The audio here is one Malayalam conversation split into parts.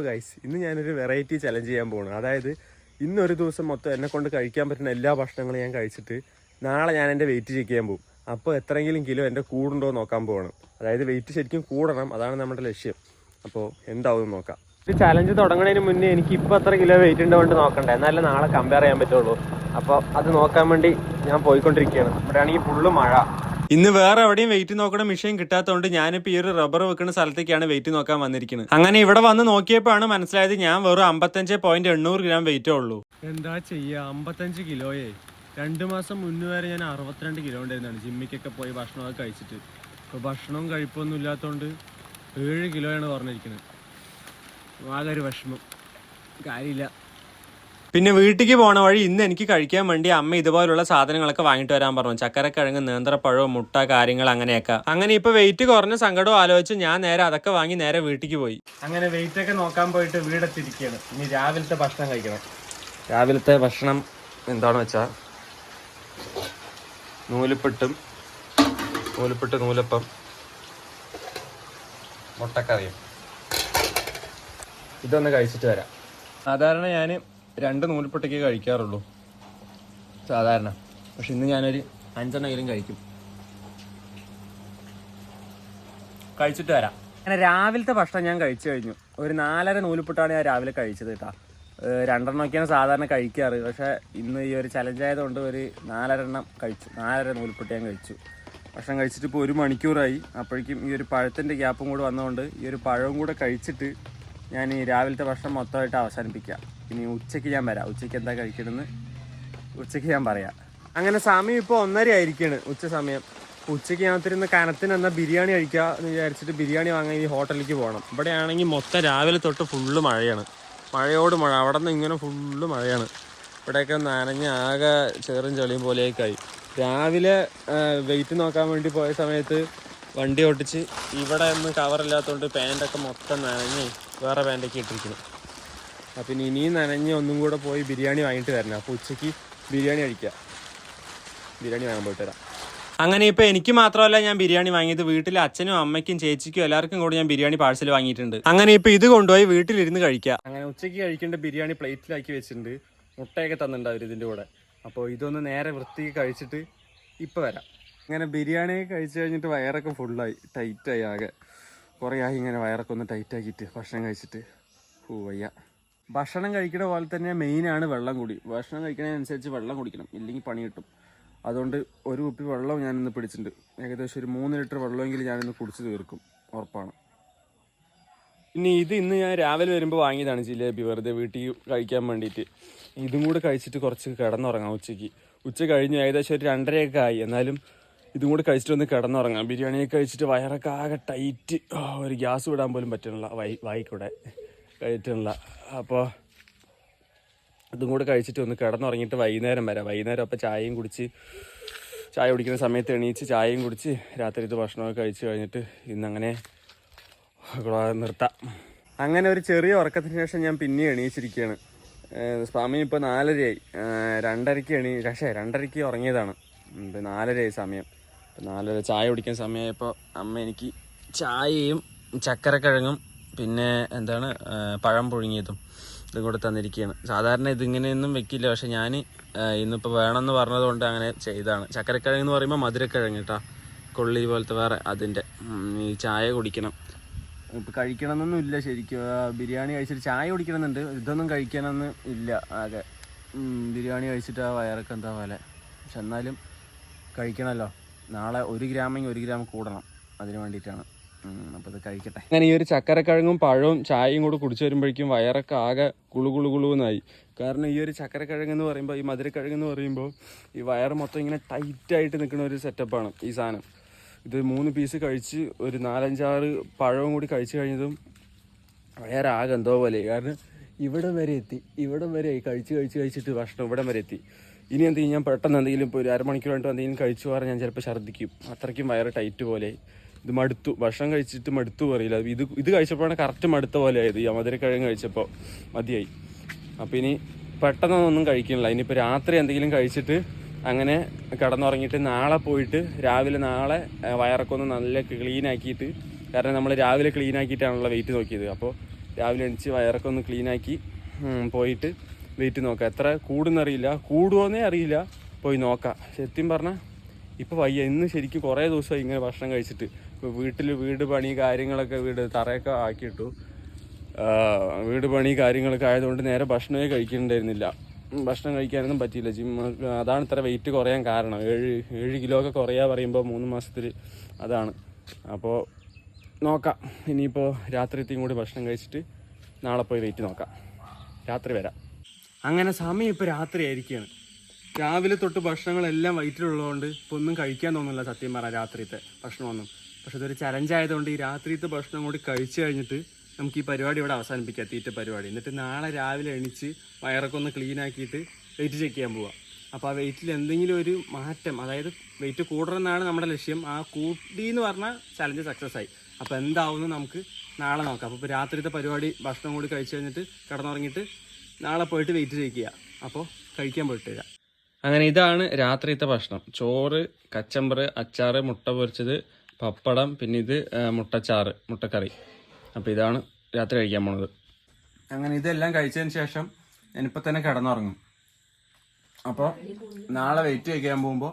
ഗൈസ് ഇന്ന് ഞാനൊരു വെറൈറ്റി ചലഞ്ച് ചെയ്യാൻ പോകണം അതായത് ഇന്നൊരു ദിവസം മൊത്തം എന്നെ കൊണ്ട് കഴിക്കാൻ പറ്റുന്ന എല്ലാ ഭക്ഷണങ്ങളും ഞാൻ കഴിച്ചിട്ട് നാളെ ഞാൻ എന്റെ വെയിറ്റ് ചെക്ക് ചെയ്യാൻ പോകും അപ്പോൾ എത്രയെങ്കിലും കിലോ എന്റെ കൂടുണ്ടോ നോക്കാൻ പോകണം അതായത് വെയിറ്റ് ശരിക്കും കൂടണം. അതാണ് നമ്മുടെ ലക്ഷ്യം. അപ്പോൾ എന്താവും നോക്കാം. ഒരു ചലഞ്ച് തുടങ്ങുന്നതിന് മുന്നേ എനിക്ക് ഇപ്പോൾ എത്ര കിലോ വെയിറ്റ് ഉണ്ടോണ്ട് നോക്കണ്ടേ. എന്നാലേ നാളെ കമ്പയർ ചെയ്യാൻ പറ്റുള്ളൂ. അപ്പോൾ അത് നോക്കാൻ വേണ്ടി ഞാൻ പോയിക്കൊണ്ടിരിക്കുകയാണ്. അവിടെയാണെങ്കിൽ ഫുള്ള് മഴ. ഇന്ന് വേറെ എവിടെയും വെയിറ്റ് നോക്കണ മെഷീൻ കിട്ടാത്തതുകൊണ്ട് ഞാനിപ്പോൾ ഈ ഒരു റബ്ബർ വെക്കുന്ന സ്ഥലത്തേക്കാണ് വെയിറ്റ് നോക്കാൻ വന്നിരിക്കുന്നത് അങ്ങനെ ഇവിടെ വന്ന് നോക്കിയപ്പോഴാണ് മനസ്സിലായത് ഞാൻ വെറും അമ്പത്തഞ്ച് പോയിന്റ് എണ്ണൂറ് ഗ്രാം വെയിറ്റേ ഉള്ളൂ. എന്താ ചെയ്യുക അമ്പത്തഞ്ച് കിലോയെ രണ്ട് മാസം മുന്നേ വരെ ഞാൻ അറുപത്തിരണ്ട് കിലോ ഉണ്ടായിരുന്നാണ്. ജിമ്മിക്കൊക്കെ പോയി ഭക്ഷണമൊക്കെ കഴിച്ചിട്ട്. ഇപ്പോൾ ഭക്ഷണവും കഴിപ്പൊന്നും ഇല്ലാത്തതുകൊണ്ട് ഏഴ് കിലോയാണ് പറഞ്ഞിരിക്കുന്നത് ഒരു വിഷമം. കാര്യമില്ല. പിന്നെ വീട്ടിലേക്ക് പോണ വഴി ഇന്ന് എനിക്ക് കഴിക്കാൻ വേണ്ടി അമ്മ ഇതുപോലുള്ള സാധനങ്ങളൊക്കെ വാങ്ങിട്ട് വരാൻ പറഞ്ഞു. ചക്കരക്കിഴങ്ങ് നേന്ത്രപ്പഴവും മുട്ട കാര്യങ്ങൾ അങ്ങനെയൊക്കെ. അങ്ങനെ ഇപ്പൊ വെയിറ്റ് കുറഞ്ഞ സങ്കടവും ആലോചിച്ച് ഞാൻ നേരെ അതൊക്കെ വാങ്ങി നേരെ വീട്ടിലേക്ക് പോയി. അങ്ങനെ വെയിറ്റ് ഒക്കെ നോക്കാൻ പോയിട്ട് വീടെത്തിരിക്കുകയാണ് ഇനി രാവിലത്തെ ഭക്ഷണം കഴിക്കണം. രാവിലത്തെ ഭക്ഷണം എന്താണെന്ന് വെച്ചാൽ നൂലിപ്പിട്ടും നൂലിപ്പിട്ട് നൂലപ്പം മുട്ടക്കറിയും. ഇതൊന്ന് കഴിച്ചിട്ട് വരാം. സാധാരണ ഞാൻ രണ്ട് നൂൽപ്പൊട്ടൊക്കെ കഴിക്കാറുള്ളൂ. സാധാരണ. പക്ഷെ ഇന്ന് ഞാനൊരു അഞ്ചെണ്ണെങ്കിലും കഴിക്കും. കഴിച്ചിട്ട് വരാം. അങ്ങനെ രാവിലത്തെ ഭക്ഷണം ഞാൻ കഴിച്ചു കഴിഞ്ഞു. ഒരു നാലര നൂൽപ്പൊട്ടാണ് ഞാൻ രാവിലെ കഴിച്ചത് കേട്ടോ. രണ്ടെണ്ണമൊക്കെയാണ് സാധാരണ കഴിക്കാറ്. പക്ഷേ ഇന്ന് ഈ ഒരു ചലഞ്ച് ആയതുകൊണ്ട് ഒരു നാലരെണ്ണം കഴിച്ചു. നാലര നൂൽപ്പൊട്ട് ഞാൻ കഴിച്ചു. ഭക്ഷണം കഴിച്ചിട്ട് ഇപ്പോൾ ഒരു മണിക്കൂറായി. അപ്പോഴേക്കും ഈ ഒരു പഴത്തിന്റെ ഗ്യാപ്പും കൂടെ വന്നതുകൊണ്ട് ഈ ഒരു പഴവും കൂടെ കഴിച്ചിട്ട് ഞാൻ ഈ രാവിലത്തെ ഭക്ഷണം മൊത്തമായിട്ട് അവസാനിപ്പിക്കാം ഇനി ഉച്ചയ്ക്ക് ഞാൻ വരാം. ഉച്ചയ്ക്ക് എന്താ കഴിക്കണമെന്ന് ഉച്ചയ്ക്ക് ഞാൻ പറയാം. അങ്ങനെ സമയം ഇപ്പോൾ ഒന്നര ആയിരിക്കുകയാണ് ഉച്ച സമയം. ഉച്ചയ്ക്ക് ഞാൻ കനത്തിന് എന്നാൽ ബിരിയാണി കഴിക്കുക എന്ന് വിചാരിച്ചിട്ട് ബിരിയാണി വാങ്ങാൻ ഈ ഹോട്ടലിലേക്ക് പോകണം. ഇവിടെയാണെങ്കിൽ മൊത്തം രാവിലെ തൊട്ട് ഫുള്ള് മഴയാണ്. മഴയോട് മഴ. അവിടെ നിന്ന് ഇങ്ങനെ ഫുള്ള് മഴയാണ്. ഇവിടെയൊക്കെ നനഞ്ഞ് ആകെ ചെറും ചെളിയും പോലെയൊക്കെ ആയി രാവിലെ വെയിറ്റ് നോക്കാൻ വേണ്ടി പോയ സമയത്ത് വണ്ടി ഓട്ടിച്ച് ഇവിടെ ഒന്നും കവറില്ലാത്തതുകൊണ്ട് പാന്റൊക്കെ മൊത്തം നനഞ്ഞ് വേറെ പാന്റൊക്കെ ഇട്ടിരിക്കുന്നു. അപ്പം ഇനി ഇനിയും നനഞ്ഞ് ഒന്നും കൂടെ പോയി ബിരിയാണി വാങ്ങിയിട്ട് വരണം. അപ്പോൾ ഉച്ചയ്ക്ക് ബിരിയാണി കഴിക്കാം. ബിരിയാണി വാങ്ങാൻ പോയിട്ട് വരാം. അങ്ങനെ ഇപ്പോൾ എനിക്ക് മാത്രമല്ല ഞാൻ ബിരിയാണി വാങ്ങിയത്. വീട്ടിലെ അച്ഛനും അമ്മയ്ക്കും ചേച്ചിക്കും എല്ലാവർക്കും കൂടെ ഞാൻ ബിരിയാണി പാഴ്സൽ വാങ്ങിയിട്ടുണ്ട്. അങ്ങനെ ഇപ്പോൾ ഇത് കൊണ്ടുപോയി വീട്ടിലിരുന്ന് കഴിക്കാം. അങ്ങനെ ഉച്ചയ്ക്ക് കഴിക്കേണ്ട ബിരിയാണി പ്ലേറ്റിലാക്കി വെച്ചിട്ടുണ്ട്. മുട്ടയൊക്കെ തന്നിട്ടുണ്ട് അവർ ഇതിന്റെ കൂടെ. അപ്പോൾ ഇതൊന്ന് നേരെ വൃത്തിക്ക് കഴിച്ചിട്ട് ഇപ്പോൾ വരാം. അങ്ങനെ ബിരിയാണി കഴിച്ചു കഴിഞ്ഞിട്ട് വയറൊക്കെ ഫുള്ളായി ടൈറ്റായി ആകെ. കുറേ ആയി ഇങ്ങനെ വയറൊക്കെ ഒന്ന് ടൈറ്റാക്കിയിട്ട് ഭക്ഷണം കഴിച്ചിട്ട് ഓ വയ്യ ഭക്ഷണം കഴിക്കുന്ന പോലെ തന്നെ മെയിനാണ് വെള്ളം കൂടി. ഭക്ഷണം കഴിക്കുന്നതിനനുസരിച്ച് വെള്ളം കുടിക്കണം. ഇല്ലെങ്കിൽ പണി കിട്ടും. അതുകൊണ്ട് ഒരു കുപ്പി വെള്ളം ഞാനിന്ന് പിടിച്ചിട്ടുണ്ട്. ഏകദേശം ഒരു മൂന്ന് ലിറ്റർ വെള്ളമെങ്കിലും ഞാനിന്ന് കുടിച്ച് തീർക്കും. ഉറപ്പാണ്. ഇനി ഇത് ഇന്ന് ഞാൻ രാവിലെ വരുമ്പോൾ വാങ്ങിയതാണ് ജിലേബി. വെറുതെ വീട്ടിൽ കഴിക്കാൻ വേണ്ടിയിട്ട്. ഇതും കൂടെ കഴിച്ചിട്ട് കുറച്ച് കിടന്നുറങ്ങാം ഉച്ചയ്ക്ക്. ഉച്ച കഴിഞ്ഞ്. ഏകദേശം ഒരു രണ്ടരയൊക്കെ ആയി. എന്നാലും ഇതും കൂടി കഴിച്ചിട്ട് ഒന്ന് കിടന്നുറങ്ങാം. ബിരിയാണിയൊക്കെ കഴിച്ചിട്ട് വയറൊക്കെ ആകെ ടൈറ്റ് ഒരു ഗ്യാസ് വിടാൻ പോലും പറ്റുന്നില്ല വൈ വായിക്കൂടെ? കഴിച്ചിട്ടുള്ള അപ്പോൾ ഇതും കൂടെ കഴിച്ചിട്ട് ഒന്ന് കിടന്നുറങ്ങിയിട്ട് വൈകുന്നേരം വരാം. വൈകുന്നേരം അപ്പോൾ ചായയും കുടിച്ച് ചായ കുടിക്കുന്ന സമയത്ത് എണീച്ച് ചായയും കുടിച്ച് രാത്രി ഇത് ഭക്ഷണമൊക്കെ കഴിച്ച് കഴിഞ്ഞിട്ട് ഇന്നങ്ങനെ നിർത്താം. അങ്ങനെ ഒരു ചെറിയ ഉറക്കത്തിന് ശേഷം ഞാൻ പിന്നെ എണീച്ചിരിക്കുകയാണ്. സമയം ഇപ്പോൾ നാലരയായി. രണ്ടരയ്ക്ക് എണീ പക്ഷേ രണ്ടരയ്ക്ക് ഉറങ്ങിയതാണ്. നാലരയായി സമയം. ഇപ്പം നാലര ചായ കുടിക്കാൻ സമയമായപ്പോൾ അമ്മ എനിക്ക് ചായയും ചക്കരക്കിഴങ്ങും പിന്നെ എന്താണ് പഴം പുഴുങ്ങിയതും ഇതും കൂടെ തന്നിരിക്കുകയാണ്. സാധാരണ ഇതിങ്ങനെയൊന്നും വെക്കില്ല പക്ഷെ ഞാൻ ഇന്നിപ്പോൾ വേണമെന്ന് പറഞ്ഞതുകൊണ്ട് അങ്ങനെ ചെയ്താണ് ചക്കരക്കിഴങ്ങ് എന്ന് പറയുമ്പോൾ മധുരക്കിഴങ്ങ് കേട്ടോ കൊള്ളി പോലത്തെ വേറെ അതിന്റെ ഈ ചായ കുടിക്കണം. ഇപ്പം കഴിക്കണമെന്നൊന്നും ഇല്ല ശരിക്കും. ബിരിയാണി കഴിച്ചിട്ട് ചായ കുടിക്കണമെന്നുണ്ട്. ഇതൊന്നും കഴിക്കണമെന്ന് ഇല്ല. ആകെ ബിരിയാണി കഴിച്ചിട്ട് ആ വയറൊക്കെ എന്താ പോലെ. പക്ഷെ എന്നാലും കഴിക്കണമല്ലോ നാളെ ഒരു ഗ്രാമെങ്കിൽ ഒരു ഗ്രാം കൂടണം അതിന് വേണ്ടിയിട്ടാണ്. അപ്പോൾ ഇത് കഴിക്കട്ടെ. അങ്ങനെ ഈ ഒരു ചക്കരക്കിഴങ്ങും പഴവും ചായയും കൂടെ കുടിച്ചു വരുമ്പോഴേക്കും വയറൊക്കെ ആകെ കുളു കുളു കുളുവെന്നായി കാരണം ഈ ഒരു ചക്കരക്കിഴങ്ങ് എന്ന് പറയുമ്പോൾ ഈ മധുരക്കിഴങ്ങ് എന്ന് പറയുമ്പോൾ ഈ വയർ മൊത്തം ഇങ്ങനെ ടൈറ്റായിട്ട് നിൽക്കുന്ന ഒരു സെറ്റപ്പാണ് ഈ സാധനം. ഇത് മൂന്ന് പീസ് കഴിച്ച് ഒരു നാലഞ്ചാറ് പഴവും കൂടി കഴിച്ചു കഴിഞ്ഞതും വയറാകെ എന്തോ പോലെ. കാരണം ഇവിടം വരെ എത്തി. ഇവിടം വരെ. കഴിച്ച് കഴിച്ച് കഴിച്ചിട്ട് ഭക്ഷണം ഇവിടം വരെ എത്തി. ഇനി എന്ത് ചെയ്യും? ഞാൻ പെട്ടെന്ന് എന്തെങ്കിലും ഇപ്പോൾ ഒരു അരമണിക്കൂർ കഴിഞ്ഞിട്ട് എന്തെങ്കിലും കഴിച്ചു പറഞ്ഞാൽ ഞാൻ ചിലപ്പോൾ ഛർദ്ദിക്കും. അത്രയ്ക്കും വയറ് ടൈറ്റ് പോലെ. ഇത് മടുത്തു. ഭക്ഷണം കഴിച്ചിട്ട് മടുത്തു പറയില്ല. ഇത് ഇത് കഴിച്ചപ്പോഴാണ് കറക്റ്റ് മടുത്ത പോലെ ആയത്. ഈ മധുരക്കിഴങ്ങ് കഴിച്ചപ്പോൾ മതിയായി. അപ്പോൾ ഇനി പെട്ടെന്നൊന്നും കഴിക്കണില്ല ഇനിയിപ്പോൾ രാത്രി എന്തെങ്കിലും കഴിച്ചിട്ട് അങ്ങനെ കിടന്നുറങ്ങിയിട്ട് നാളെ പോയിട്ട് രാവിലെ നാളെ വയറൊക്കെ ഒന്ന് നല്ല ക്ലീൻ ആക്കിയിട്ട്. കാരണം നമ്മൾ രാവിലെ ക്ലീൻ ആക്കിയിട്ടാണല്ലോ വെയിറ്റ് നോക്കിയത്. അപ്പോൾ രാവിലെ എണിച്ച് വയറൊക്കെ ഒന്ന് ക്ലീനാക്കി പോയിട്ട് വെയിറ്റ് നോക്കാം. എത്ര കൂടുന്നറിയില്ല. കൂടുമോന്നേ അറിയില്ല. പോയി നോക്കാം. സത്യം പറഞ്ഞാൽ ഇപ്പോൾ വയ്യ. ഇന്ന് ശരിക്കും കുറേ ദിവസമായി ഇങ്ങനെ ഭക്ഷണം കഴിച്ചിട്ട്. ഇപ്പോൾ വീട്ടിൽ വീട് പണി കാര്യങ്ങളൊക്കെ വീട് തറയൊക്കെ ആക്കിയിട്ടു. വീട് പണി കാര്യങ്ങളൊക്കെ ആയതുകൊണ്ട് നേരെ ഭക്ഷണമേ കഴിക്കുന്നുണ്ടായിരുന്നില്ല ഭക്ഷണം കഴിക്കാനൊന്നും പറ്റിയില്ല. ജിം അതാണ് ഇത്ര വെയിറ്റ് കുറയാൻ കാരണം. ഏഴ് ഏഴ് കിലോ ഒക്കെ കുറയാ പറയുമ്പോൾ മൂന്ന് മാസത്തിൽ അതാണ്. അപ്പോൾ നോക്കാം. ഇനിയിപ്പോൾ രാത്രിയത്തെയും കൂടി ഭക്ഷണം കഴിച്ചിട്ട് നാളെ പോയി വെയിറ്റ് നോക്കാം. രാത്രി വരാം. അങ്ങനെ സമയം ഇപ്പോൾ രാത്രി ആയിരിക്കുകയാണ് രാവിലെ തൊട്ട് ഭക്ഷണങ്ങളെല്ലാം വയറ്റിലുള്ളതുകൊണ്ട് ഇപ്പോൾ ഒന്നും കഴിക്കാൻ തോന്നുന്നില്ല സത്യം പറയാം രാത്രിത്തെ ഭക്ഷണമൊന്നും. പക്ഷെ ഇതൊരു ചലഞ്ചായതുകൊണ്ട് ഈ രാത്രിത്തെ ഭക്ഷണം കൂടി കഴിച്ചു കഴിഞ്ഞിട്ട് നമുക്ക് ഈ പരിപാടി ഇവിടെ അവസാനിപ്പിക്കാം തീറ്റ പരിപാടി. എന്നിട്ട് നാളെ രാവിലെ എണിച്ച് വയറൊക്കെ ഒന്ന് ക്ലീൻ ആക്കിയിട്ട് വെയിറ്റ് ചെക്ക് ചെയ്യാൻ പോവാം. അപ്പോൾ ആ വെയിറ്റിൽ എന്തെങ്കിലും ഒരു മാറ്റം അതായത് വെയിറ്റ് കൂടണമെന്നാണ് നമ്മുടെ ലക്ഷ്യം. ആ കൂട്ടി എന്ന് പറഞ്ഞാൽ ചലഞ്ച് സക്സസ് ആയി. അപ്പോൾ എന്താവുമെന്ന് നമുക്ക് നാളെ നോക്കാം. അപ്പോൾ ഇപ്പോൾ രാത്രിത്തെ പരിപാടി ഭക്ഷണം കൂടി കഴിച്ചു കഴിഞ്ഞിട്ട് കിടന്നുറങ്ങിയിട്ട് നാളെ പോയിട്ട് വെയിറ്റ് ചെയ്യിക്കുക ചെയ്യുക അപ്പോൾ കഴിക്കാൻ പോയിട്ട് വരാം. അങ്ങനെ ഇതാണ് രാത്രിത്തെ ഭക്ഷണം. ചോറ് കച്ചമ്പറ് അച്ചാറ് മുട്ട പൊരിച്ചത് പപ്പടം പിന്നെ ഇത് മുട്ടച്ചാറ് മുട്ടക്കറി. അപ്പോൾ ഇതാണ് രാത്രി കഴിക്കാൻ പോണത്. അങ്ങനെ ഇതെല്ലാം കഴിച്ചതിന് ശേഷം ഞാനിപ്പോൾ തന്നെ കിടന്നുറങ്ങും. അപ്പോൾ നാളെ വെയിറ്റ് ചെയ്യാൻ പോകുമ്പോൾ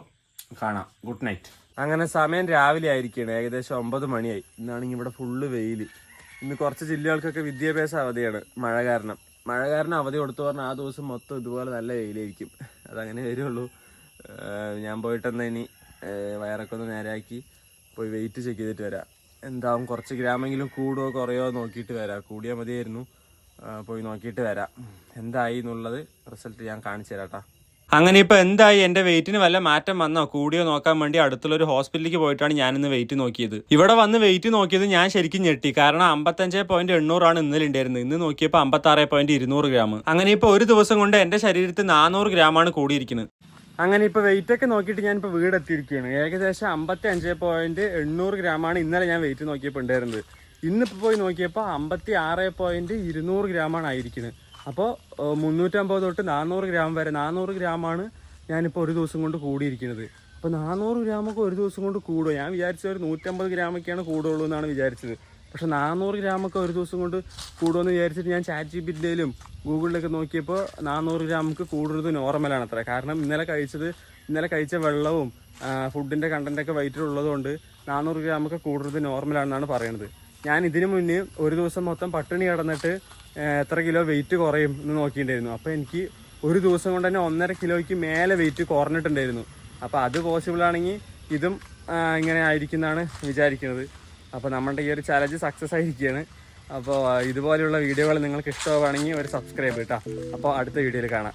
കാണാം. ഗുഡ് നൈറ്റ് അങ്ങനെ സമയം രാവിലെ ആയിരിക്കണം. ഏകദേശം ഒമ്പത് മണിയായി. ഇന്നാണെങ്കിൽ ഇവിടെ ഫുള്ള് വെയിൽ ഇന്ന് കുറച്ച് ജില്ലകൾക്കൊക്കെ വിദ്യാഭ്യാസ അവധിയാണ് മഴ കാരണം. മഴ കാരണം അവധി കൊടുത്തു പറഞ്ഞാൽ ആ ദിവസം മൊത്തം ഇതുപോലെ നല്ല വെയിലായിരിക്കും. അതങ്ങനെ വരുള്ളൂ. ഞാൻ പോയിട്ടെന്നാൽ ഇനി വയറൊക്കെ ഒന്ന് നേരാക്കി പോയി വെയിറ്റ് ചെക്ക് ചെയ്തിട്ട് വരാം. എന്താവും കുറച്ച് ഗ്രാമെങ്കിലും കൂടുമോ കുറയോ നോക്കിയിട്ട് വരാം. കൂടിയാൽ മതിയായിരുന്നു. പോയി നോക്കിയിട്ട് വരാം. എന്തായി എന്നുള്ളത് റിസൾട്ട് ഞാൻ കാണിച്ചു തരാം അങ്ങനെ ഇപ്പൊ എന്തായി? എന്റെ വെയിറ്റിന് വല്ല മാറ്റം വന്നോ? കൂടിയോ നോക്കാൻ വേണ്ടി അടുത്തുള്ള ഒരു ഹോസ്പിറ്റലിലേക്ക് പോയിട്ടാണ് ഞാൻ ഇന്ന് വെയിറ്റ് നോക്കിയത്. ഇവിടെ വന്ന് വെയിറ്റ് നോക്കിയത് ഞാൻ ശരിക്കും ഞെട്ടി. കാരണം അമ്പത്തഞ്ച് പോയിന്റ് എണ്ണൂറാണ് ഇന്നലെ ഉണ്ടായിരുന്നത്. ഇന്ന് നോക്കിയപ്പോൾ അമ്പത്തി ആറ് പോയിന്റ് ഇരുന്നൂറ് ഗ്രാം അങ്ങനെ ഇപ്പൊ ഒരു ദിവസം കൊണ്ട് എന്റെ ശരീരത്തിൽ നാനൂറ് ഗ്രാമാണ് കൂടിയിരിക്കുന്നത്. അങ്ങനെ ഇപ്പൊ വെയിറ്റ് ഒക്കെ നോക്കിയിട്ട് ഇപ്പൊ വീടെത്തിയിരിക്കുകയാണ്. ഏകദേശം അമ്പത്തി അഞ്ച് പോയിന്റ് എണ്ണൂറ് ഗ്രാമാണ് ഇന്നലെ ഞാൻ വെയിറ്റ് നോക്കിയപ്പോൾ ഉണ്ടായിരുന്നത്. ഇന്നിപ്പോൾ പോയി നോക്കിയപ്പോൾ അമ്പത്തി ആറ് പോയിന്റ് ഇരുന്നൂറ് ഗ്രാമാണ് ആയിരിക്കുന്നത്. അപ്പോൾ മുന്നൂറ്റമ്പത് തൊട്ട് നാനൂറ് ഗ്രാം വരെ നാനൂറ് ഗ്രാമാണ് ഞാനിപ്പോൾ ഒരു ദിവസം കൊണ്ട് കൂടിയിരിക്കുന്നത്. അപ്പോൾ നാനൂറ് ഗ്രാമൊക്കെ ഒരു ദിവസം കൊണ്ട് കൂടുമോ ഞാൻ വിചാരിച്ചത് ഒരു നൂറ്റമ്പത് ഗ്രാമൊക്കെയാണ് കൂടുള്ളൂ എന്നാണ് വിചാരിച്ചത്. പക്ഷേ നാനൂറ് ഗ്രാമൊക്കെ ഒരു ദിവസം കൊണ്ട് കൂടുമെന്ന് വിചാരിച്ചിട്ട് ഞാൻ ചാറ്റ് ജി ഗൂഗിളിലൊക്കെ നോക്കിയപ്പോൾ നാനൂറ് ഗ്രാമൊക്കെ കൂടുന്നത് നോർമലാണ് അത്ര. കാരണം ഇന്നലെ കഴിച്ചത് ഇന്നലെ കഴിച്ച വെള്ളവും ഫുഡിന്റെ കണ്ടന്റൊക്കെ വയറ്റിലുള്ളതുകൊണ്ട് നാനൂറ് ഗ്രാമൊക്കെ കൂടുന്നത് നോർമലാണെന്നാണ് പറയുന്നത് ഞാൻ ഇതിനു മുന്നേ ഒരു ദിവസം മൊത്തം പട്ടിണി കിടന്നിട്ട് എത്ര കിലോ വെയിറ്റ് കുറയും എന്ന് നോക്കിയിട്ടുണ്ടായിരുന്നു. അപ്പോൾ എനിക്ക് ഒരു ദിവസം കൊണ്ട് തന്നെ ഒന്നര കിലോയ്ക്ക് മേലെ വെയിറ്റ് കുറഞ്ഞിട്ടുണ്ടായിരുന്നു. അപ്പോൾ അത് പോസിബിൾ ആണെങ്കിൽ ഇതും ഇങ്ങനെ ആയിരിക്കുന്നതാണ് വിചാരിക്കുന്നത്. അപ്പോൾ നമ്മുടെ ഈ ഒരു ചലഞ്ച് സക്സസ് ആയിരിക്കുകയാണ്. അപ്പോൾ ഇതുപോലെയുള്ള വീഡിയോകൾ നിങ്ങൾക്ക് ഇഷ്ടമാവുകയാണെങ്കിൽ ഒരു സബ്സ്ക്രൈബ് കേട്ടോ അപ്പോൾ അടുത്ത വീഡിയോയിൽ കാണാം.